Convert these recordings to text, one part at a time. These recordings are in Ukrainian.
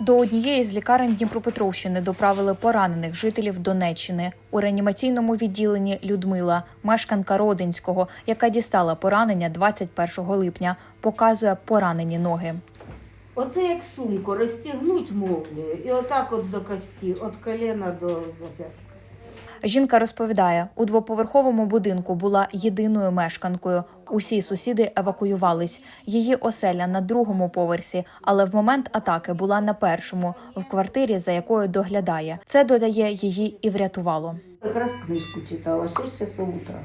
До однієї з лікарень Дніпропетровщини доправили поранених жителів Донеччини. У реанімаційному відділенні Людмила, мешканка Родинського, яка дістала поранення 21 липня, показує поранені ноги. Оце як сумку розтягнуть мовлею і отак от до кості, від коліна до зап'ястка. Жінка розповідає, у двоповерховому будинку була єдиною мешканкою. Усі сусіди евакуювались. Її оселя на другому поверсі, але в момент атаки була на першому, в квартирі, за якою доглядає. Це додає її і врятувало. Якраз книжку читала 6 часов утра.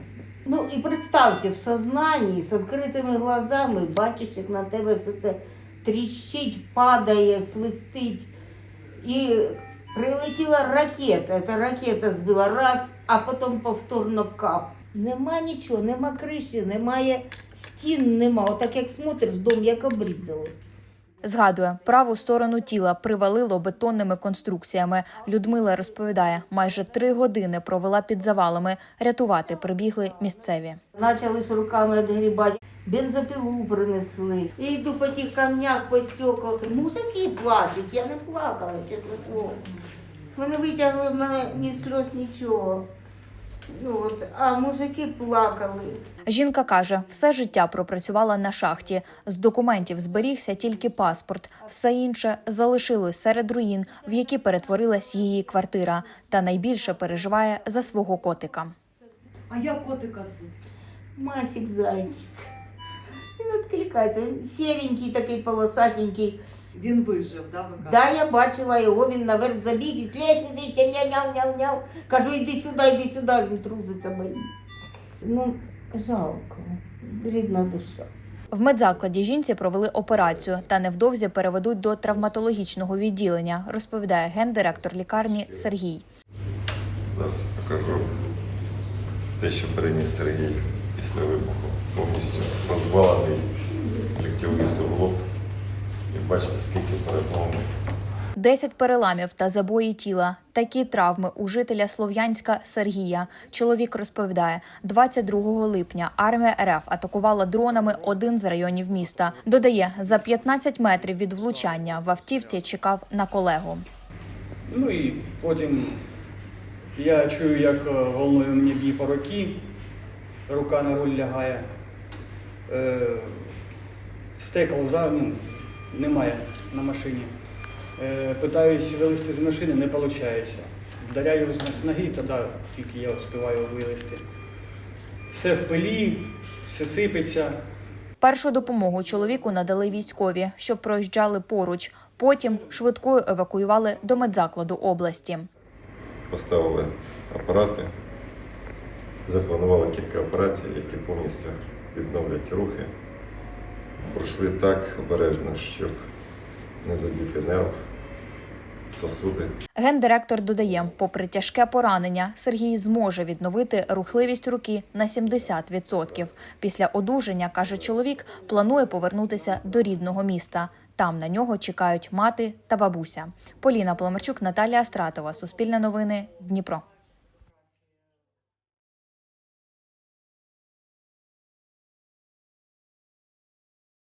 Ну і представте, в сознанні з відкритими глазами бачиш, як на тебе все це тріщить, падає, свистить. І прилетіла ракета. Та ракета збила раз, а потім повторно кап. Нема нічого, нема криші, немає стін, нема. Отак як смотриш, дом як обрізали. Згадує, праву сторону тіла привалило бетонними конструкціями. Людмила розповідає, майже три години провела під завалами. Рятувати прибігли місцеві. Почали ж руками відгрібати, бензопилу принесли. І йду по тих камнях, по стеклах. Мужики плачуть, я не плакала, чесне слово. Вони витягли в мене ні сльоз, нічого. Ну, от, а мужики плакали. Жінка каже, все життя пропрацювала на шахті. З документів зберігся тільки паспорт. Все інше залишилось серед руїн, в які перетворилась її квартира. Та найбільше переживає за свого котика. А як котика звуть? Масик зайчик. Він відкликається. Він сіренький, такий полосатенький. Він вижив, да, ви кажете? Да, я бачила його, він наверх забіг і з лестниці няв-няв-няв-няв. Кажу, йди сюди, йди сюди, він труситься, боїться. Ну, жалко, рідна душа. В медзакладі жінці провели операцію та невдовзі переведуть до травматологічного відділення, розповідає гендиректор лікарні Сергій. Зараз покажу те, що переніс Сергій після вибуху. Повністю розвалений ліктєвий суглоб. І бачите, скільки переломів. 10 переламів та забої тіла. Такі травми у жителя Слов'янська Сергія. Чоловік розповідає, 22 липня армія РФ атакувала дронами один з районів міста. Додає, за 15 метрів від влучання в автівці чекав на колегу. Ну і потім я чую, як е, волною мені б'є по руці, рука на руль лягає. Е, стекол за, ну, немає на машині. Е, питаюсь вилізти з машини, не виходить. Вдаряю з ноги, тоді тільки я співаю вилізти. Все в пилі, все сипеться. Першу допомогу чоловіку надали військові, що проїжджали поруч. Потім швидкою евакуювали до медзакладу області. Поставили апарати, запланували кілька операцій, які повністю відновлять рухи. Пройшли так обережно, щоб не задіти нерв, сосуди. Гендиректор додає, попри тяжке поранення, Сергій зможе відновити рухливість руки на 70%. Після одужання, каже чоловік, планує повернутися до рідного міста. Там на нього чекають мати та бабуся. Поліна Поломарчук, Наталія Стратова, Суспільне новини, Дніпро.